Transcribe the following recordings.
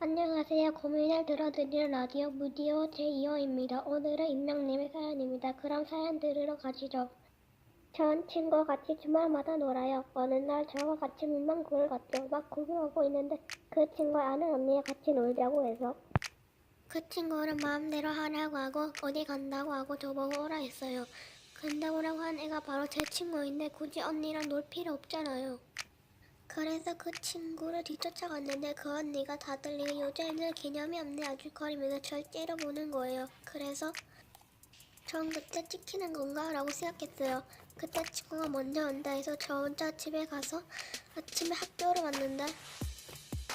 안녕하세요. 고민을 들어드리는 라디오 무디오 제2호입니다. 오늘은 임명님의 사연입니다. 그럼 사연 들으러 가시죠. 전 친구와 같이 주말마다 놀아요. 어느 날 저와 같이 문방구를 갔죠. 막 구경하고 있는데 그 친구의 아는 언니가 같이 놀자고 해서 그 친구는 마음대로 하라고 하고 어디 간다고 하고 저보고 오라 했어요. 근데 오라고 한 애가 바로 제 친구인데 굳이 언니랑 놀 필요 없잖아요. 그래서 그 친구를 뒤쫓아갔는데 그 언니가 다들 이 여자애는 개념이 없네 아죽거리면서 절 째려보는 거예요. 그래서 전 그때 찍히는 건가 라고 생각했어요. 그때 친구가 먼저 온다 해서 저 혼자 집에 가서 아침에 학교를 왔는데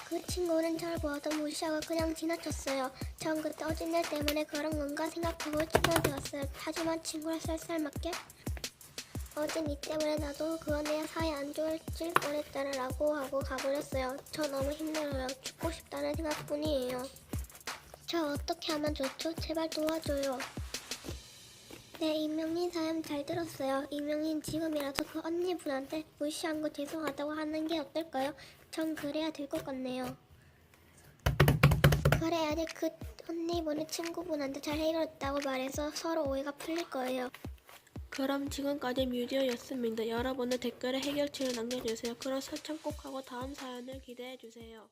그 친구는 절 보아도 무시하고 그냥 지나쳤어요. 전 그때 어진 일 때문에 그런 건가 생각하고 왔어요. 하지만 친구를 쌀쌀 맞게 어진 이 때문에 나도 그 언니와 사이 안 좋아질 뻔했다라고 하고 가버렸어요. 저 너무 힘들어요. 죽고 싶다는 생각뿐이에요. 저 어떻게 하면 좋죠? 제발 도와줘요. 네, 이명민 사연 잘 들었어요. 이명민 지금이라도 그 언니분한테 무시한 거 죄송하다고 하는 게 어떨까요? 전 그래야 될 것 같네요. 그래야지 그 언니분의 친구분한테 잘 해결했다고 말해서 서로 오해가 풀릴 거예요. 그럼 지금까지 뮤디어였습니다. 여러분의 댓글에 해결책을 남겨주세요. 그럼 설정 꼭 하고 다음 사연을 기대해주세요.